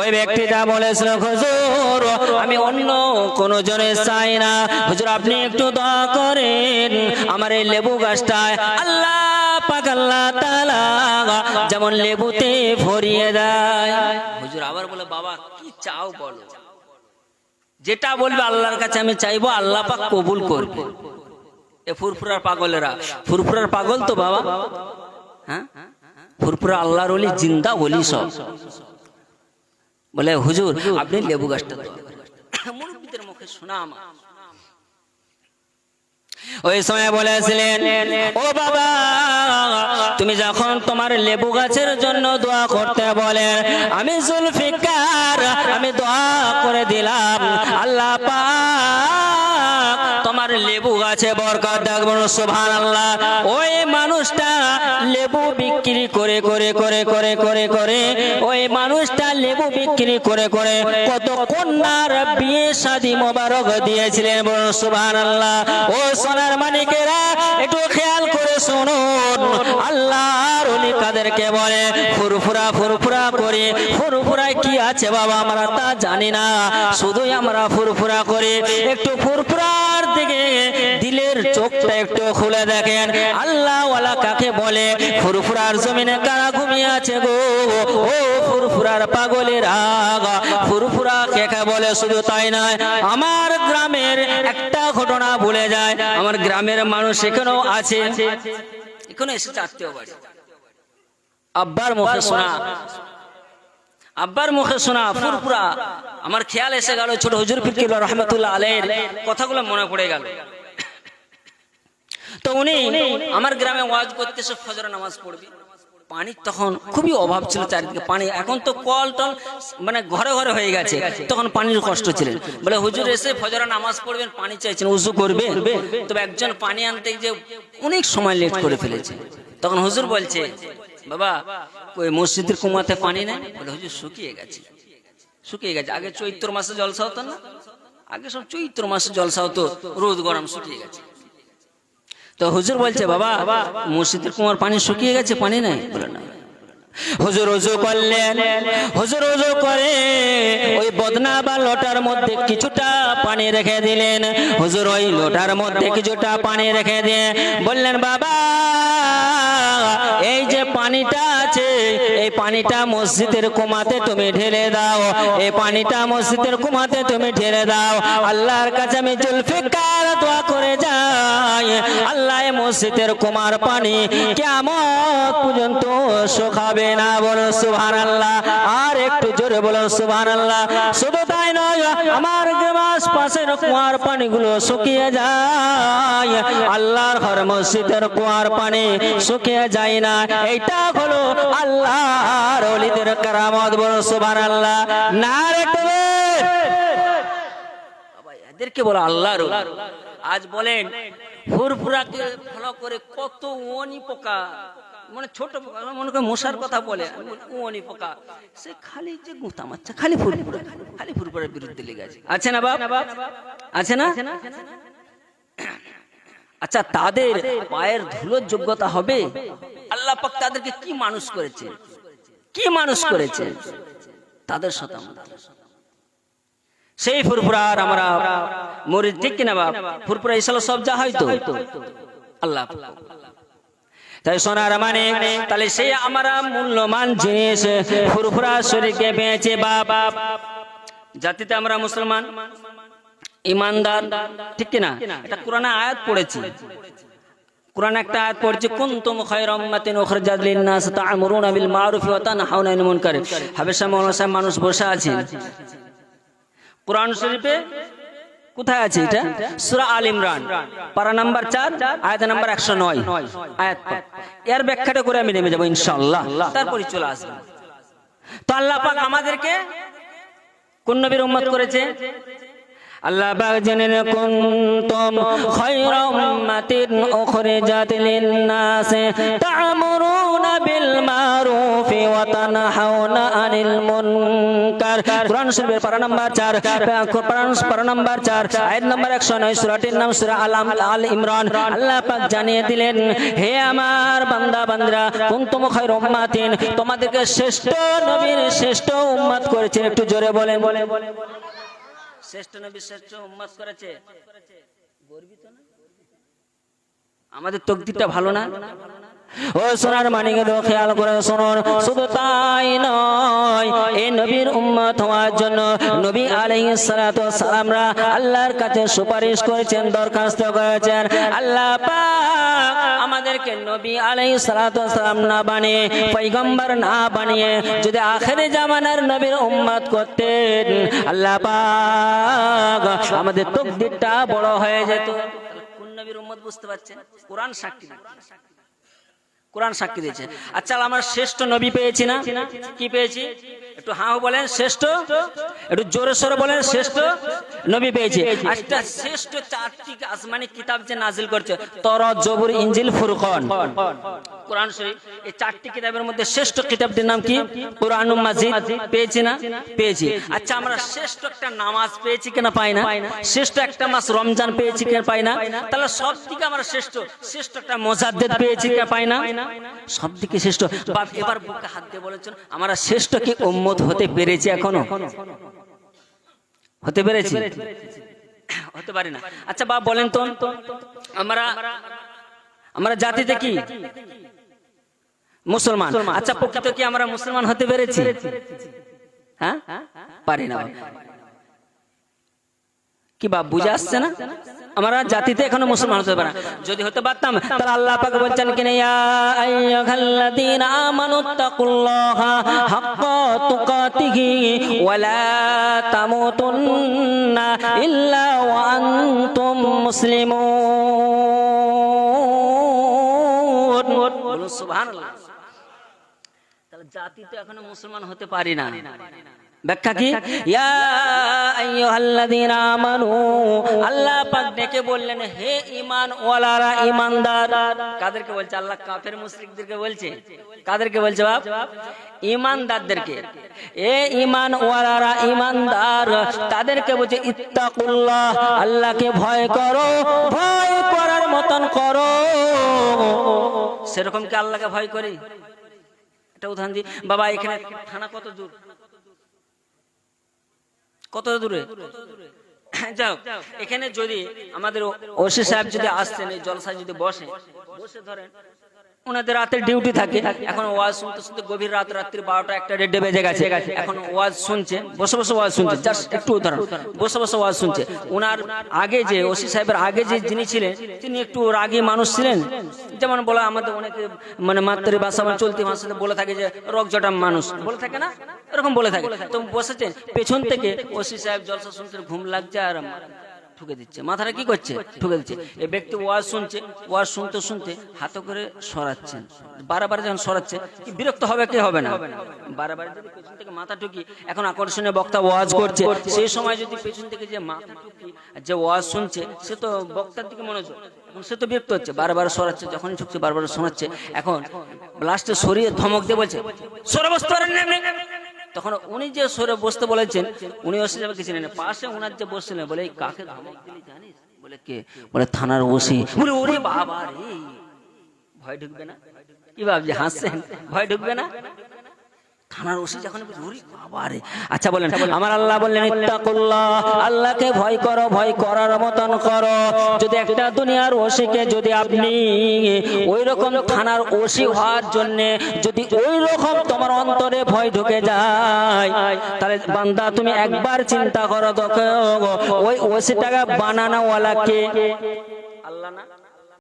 ওই ব্যক্তিটা বলেছিল, হুজুর, আমি অন্য কোন জনে চাই না। হুজুর, আপনি একটু দোয়া করেন। আমার এই লেবু গাছটায় আল্লাহ পাক, আল্লাহ তাআলা যেমন লেবুতে ভরিয়ে দেয়। হুজুর, আবার বলে, বাবা, কি চাও বলো? যেটা বলবে আল্লাহর কাছে আমি চাইব, আল্লাহ পাক কবুল করবে। এ ফুরফুরার পাগলেরা, ফুরফুরার পাগল তো বাবা? হ্যাঁ? ফুরফুরা আল্লাহর ওলি, জিন্দা ওলি সব। বলে হুজুর আপনি লেবু গাছটা মুরব্বীদের মুখে শোনা আমার। ওই সময় বলেছিলেন ও বাবা তুমি যখন তোমার লেবু গাছের জন্য দোয়া করতে বলেন আমি জুলফিকার আমি দোয়া করে দিলাম আল্লাহ পাক তোমার লেবু গাছে বরকত দেখব সুভান আল্লাহ ওই মানুষটা লেবু বিক্রি করে করে করে করে করে করে, ওই মানুষটা লেবু বিক্রি করে করে, কত কন্যার বিয়ে শাদী মোবারক দিয়েছিলেন বলুন সুভান আল্লাহ ও সোনার মানিকেরা, একটু খেয়াল করে শুনুন। আল্লাহর অলি কাদেরকে বলে, ফুরফুরা ফুরফুরা করে, ফুরফুরায় কি আছে বাবা, আমরা তা জানি না। শুধুই আমরা ফুরফুরা করি, একটু ফুরফুরার দিকে দিলের চোখটা একটু খুলে দেখেন। আল্লাহ কাকে বলে? ফুরফুরার জমিনে কারা ঘুমিয়ে আছে গো? ও ফুরফুরার পাগলের আগা। ফুরফুরা কেকে বলে? শুধু তাই নয়, আমার গ্রামের একটা ঘটনা ভুলে যায়। আমার গ্রামের মানুষ এখানেও আছে। এখানে এসেছে আত্মীয় বাড়ি। আব্বার মুখে শোনা। আব্বার মুখে শোনা ফুরফুরা। আমার খেয়াল এসে গেল ছোট হুজুর ফিকির রহমতুল্লাহ আলের কথাগুলো মনে পড়ে গেল। তো উনি আমার গ্রামে ওয়াজ করতে এসে ফজর নামাজ পড়বে। পানির তখন খুবই অভাব ছিল চারিদিকে। পানি এখন তো কল টল মানে ঘরে ঘরে হয়ে গেছে। তখন পানির কষ্ট ছিলেন বলে হুজুর এসে ফজরা নামাজ পড়বেন পানি চাইছেন উজু করবে তবে একজন পানি আনতে যে অনেক সময় লেট করে ফেলেছে। তখন হুজুর বলছে বাবা মসজিদের কুমাতে পানি নেই বলে, হুজুর, শুকিয়ে গেছে। শুকিয়ে গেছে। আগে চৈত্র মাসে জলসা হতো না? আগে সব চৈত্র মাসে জলসা হতো রোদ গরম শুকিয়ে গেছে। তো হুজুর বলছে, বাবা, মসজিদের কুমার পানি শুকিয়ে গেছে, পানি নাই? বলে, না। হুজুর উজু করলেন। হুজুর উজু করে ওই বদনা বা লোটার মধ্যে কিছুটা পানি রেখে দিলেন। হুজুর ওই লোটার মধ্যে কিছুটা পানি রেখে দিয়ে বললেন, বাবা এই যে পানিটা আছে, এই পানিটা মসজিদের কুমাতে তুমি ঢেলে দাও। এই পানিটা মসজিদের কুমাতে তুমি ঢেলে দাও। আল্লাহর কাছে আমি জুলফিকার মসজিদের কুমার পানি কেমন পর্যন্ত শোকাবে না বলো সুভান আল্লাহ আর একটু জোরে বলো সুভান শুধু তাই নয়, আমার গ্রাস পাশের কুয়ার পানিগুলো শুকিয়ে যায়। আল্লাহর ঘর মসজিদের কুয়ার পানি শুকিয়ে যায় না। এইটা হলো আল্লাহর অলিদের কারামত বলো সুভান আল্লাহ না রে এদেরকে বলো আল্লাহর আজ বলেন ফুরফুরাকে ফলো করে কত ওনি পোকা। মানে ছোট পোকা, মনে করে মশার কথা বলে ওনি পোকা। সে খালি যে গুঁতা মারছে, খালি ফুরফুরা খালি ফুরফুরার বিরুদ্ধে লেগে আছে। আছে না বাপ? আছে না? আচ্ছা তাদের পায়ের ধুলোর যোগ্যতা হবে? আল্লাহ পাক তাদেরকে কি মানুষ করেছে? কি মানুষ করেছে? তাদের সাথে আমাদের। সেই ফুরফুরার আমরা মরি ঠিক কিনা বাপ? ফুরফুরা ইসালা সব যা হয়তো আল্লাহ তাই সোনার মানে তাহলে সেই আমরা মূল্যমান জিনিস ফুরফুরা শরীরকে পেয়েছে বাবা জাতিতে আমরা মুসলমান, ইমানদার, ঠিক কিনা? এটা কোরআনে আয়াত পড়েছি। কোরআন একটা আয়াত পড়ছে, কুনতুম খায়রা উম্মাতিন উখরিজাত লিন-নাস তা'মুরুনা বিল মা'রুফি ওয়া তানহাউনা আনিল মুনকার। হাবেশা মাওলানা সাহেব মানুষ বসে আছেন। কোরআন শরীফে কোথায় আছে এটা? সুরা আল ইমরান। পারা নাম্বার চার, আয়াত নাম্বার 109 আয়াত এর ব্যাখ্যাটা করে আমি নেমে যাব ইনশাল্লাহ তারপরে চলে আসবে তো আল্লাহ পাক আমাদেরকে কোন নবীর উম্মত করেছে? আল্লাহ পাক জানেন, কুনতুম খায়রা উম্মাতিন উখরিজাত লিন-নাস তা'মুরুনা বিল মারুফি ওয়া তানহাউনা আনিল মুনকার। কুরআন শরীফের পারা নাম্বার চার, কুরআন পারা নাম্বার 4 আয়াত নাম্বার 109 সূরাটির নাম সূরা আল আল ইমরান। আল্লাহ পাক জানিয়ে দিলেন, হে আমার বান্দা বান্দরা কুনতুম খায়রা উম্মাতিন, তোমাদেরকে শ্রেষ্ঠ নবীর শ্রেষ্ঠ উম্মত করেছেন। একটু জোরে বলেন। শ্রেষ্ঠ নবী শ্রেষ্ঠ উম্মত করেছে। গর্বিত না? আমাদের তকদিরটা ভালো না? ও সোনার মানিক খেয়াল করে শুনুন। শুধু তাই নয় এই নবীর উম্মত হওয়ার জন্য নবী সালামরা আল্লাহর কাছে সুপারিশ করেছেন, দরখাস্ত করেছেন। আল্লাহ পাক আমাদেরকে নবী সালাতু সালাম না বানিয়ে, পয়গম্বর না বানিয়ে যদি আখেরি জামানার নবীর উম্মত করতেন, আল্লাহ পাক আমাদের তকদিরটা বড় হয়ে যেত। কোন নবীর উম্মত বুঝতে পারছেন? কোরআন সাক্ষী। কোরআন সাক্ষী দিয়েছে। আচ্ছা আমার শ্রেষ্ঠ নবী পেয়েছি না? কি পেয়েছি? একটু হাও বলেন, শ্রেষ্ঠ? একটু জোরে সোরে বলেন, শ্রেষ্ঠ নবী পেয়েছি। একটা শ্রেষ্ঠ চারটি আসমানি কিতাব যে নাজিল করছে, তর, জবুর, ইঞ্জিল, ফুরকন। কোরআন শরীফ, এই চারটি কিতাবের মধ্যে শ্রেষ্ঠ কিতাবটির নাম কি? কোরআন মাজিদ। পেয়েছি না? পেয়েছি। আচ্ছা আমরা শ্রেষ্ঠ একটা নামাজ পেয়েছি কিনা পাই না? শ্রেষ্ঠ একটা মাস রমজান পেয়েছি কিনা পাই না? তাহলে সব থেকে আমরা শ্রেষ্ঠ শ্রেষ্ঠ একটা মোজাদ্দেদ পেয়েছি কিনা পাই না? সব দিকে শ্রেষ্ঠ এবার বুকে হাত দিয়ে বলেছেন, আমরা শ্রেষ্ঠ কি উম্মত হতে পেরেছি এখনও? হতে পেরেছি? হতে পারি না। আচ্ছা বাপ, বলেন তো। আমরা আমরা জাতিতে কি? মুসলমান। আচ্ছা প্রকৃত কি আমরা মুসলমান হতে পেরেছি? হ্যাঁ? পারি না। কি বা বুঝে আসছে না? আমরা জাতিতে এখনও মুসলমান হতে পারে যদি হতে পারতাম তাহলে আল্লাহ পাক বলছেন কিনা ইয়া আইয়ুহাল্লাযীনা আমানুত্তাকুল্লাহা হাক্কা তুকাতিহি ওয়া লা তামুতুন্না ইল্লা ওয়া আনতুম মুসলিমুন। সুবহানাল্লাহ। জাতি তো এখনও মুসলমান হতে পারি না। ব্যাখ্যা কি? আল্লাহ পাক ডেকে বললেন হে ঈমান ওয়ালারা ঈমানদার। কাদেরকে বলছে? আল্লাহ কাফের মুশরিকদেরকে বলছে। কাদেরকে বলছে বাপ? ঈমানদারদেরকে। এ ঈমান ওয়ালারা ঈমানদার তাদেরকে বলছে ইত্তাকুল্লাহ আল্লাহকে ভয় করো ভয় করার মতন করো। সেরকম কি আল্লাহকে ভয় করি? একটা উদাহরণ দিই। বাবা, এখানে থানা কত দূর? কত দূরে? যাও, এখানে যদি আমাদের ওসি সাহেব যদি আসতেন, এই জলসা যদি বসে বসে ধরেন ওনাদের রাতের ডিউটি থাকে। এখন ওয়াজ শুনতে শুনতে গভীর রাত, রাত্রি বারোটা, একটা দেড় বেজে গেছে। এখন ওয়াজ শুনছে, বসে বসে ওয়াজ শুনছে। জাস্ট একটু উদাহরণ। বসে বসে ওয়াজ শুনছে। ওনার আগে যে, ওসি সাহেবের আগে যে যিনি ছিলেন, তিনি একটু রাগী মানুষ ছিলেন। যেমন বলা আমাদের অনেকে মানে মাতৃ ভাষা মানে চলতি ভাষাতে বলে থাকে যে, রক জটাম মানুষ। বলে থাকে না? এরকম বলে থাকে। তো বসেছেন। পেছন থেকে ওসি সাহেব জলসা শুনতে ঘুম লাগছে আর ঠুকে দিচ্ছে। মাথাটা কি করছে? ঠুকে দিচ্ছে। এই ব্যক্তি ওয়াজ শুনছে, ওয়াজ শুনতে শুনতে হাতে করে সরাচ্ছেন। বারবার যখন সরাচ্ছে, কি বিরক্ত হবে কে হবে না? বারবার যদি পেছন থেকে মাথা ঠুকি, এখন আকর্ষণীয় বক্তা ওয়াজ করছে। সেই সময় যদি পেছন থেকে যে মাথা ঠুকি যে ওয়াজ শুনছে, সে তো বক্তার দিকে মনোযোগ এখন সে তো বিরক্ত হচ্ছে। বারবার সরাচ্ছে যখনই ঠুকছে বারবার শোনাচ্ছে এখন লাস্টে সরিয়ে ধমক দিয়ে বলছে, সরে বসতে পারেন না এমনি। তখন উনি যে সরে বসতে বলেছেন, উনি ওসি যাবে কিছু নেই পাশে উনার যে বসছিলেন, বলে, এই কাকে ধমক দিলি জানিস? বলে, কে? বলে, থানার ওসি। বলে, ওরে বাবা রে, ভয় ঢুকবে না? কি ভাবছি, হাসছেন? ভয় ঢুকবে না? থানার ওসি যখন বলছে, ওরে আচ্ছা বলেন আমার আল্লাহ বললেন ইত্তাকুল্লাহ আল্লাহকে ভয় করো ভয় করার মতন করো। যদি একটা দুনিয়ার ওসিকে যদি আপনি ওই রকম থানার ওসি হওয়ার জন্য যদি ওই রকম তোমার অন্তরে ভয় ঢুকে যায় তাহলে বান্দা তুমি একবার চিন্তা করো দেখো ওই ওসিটাকে বানানোওয়ালা কে? আল্লাহ না?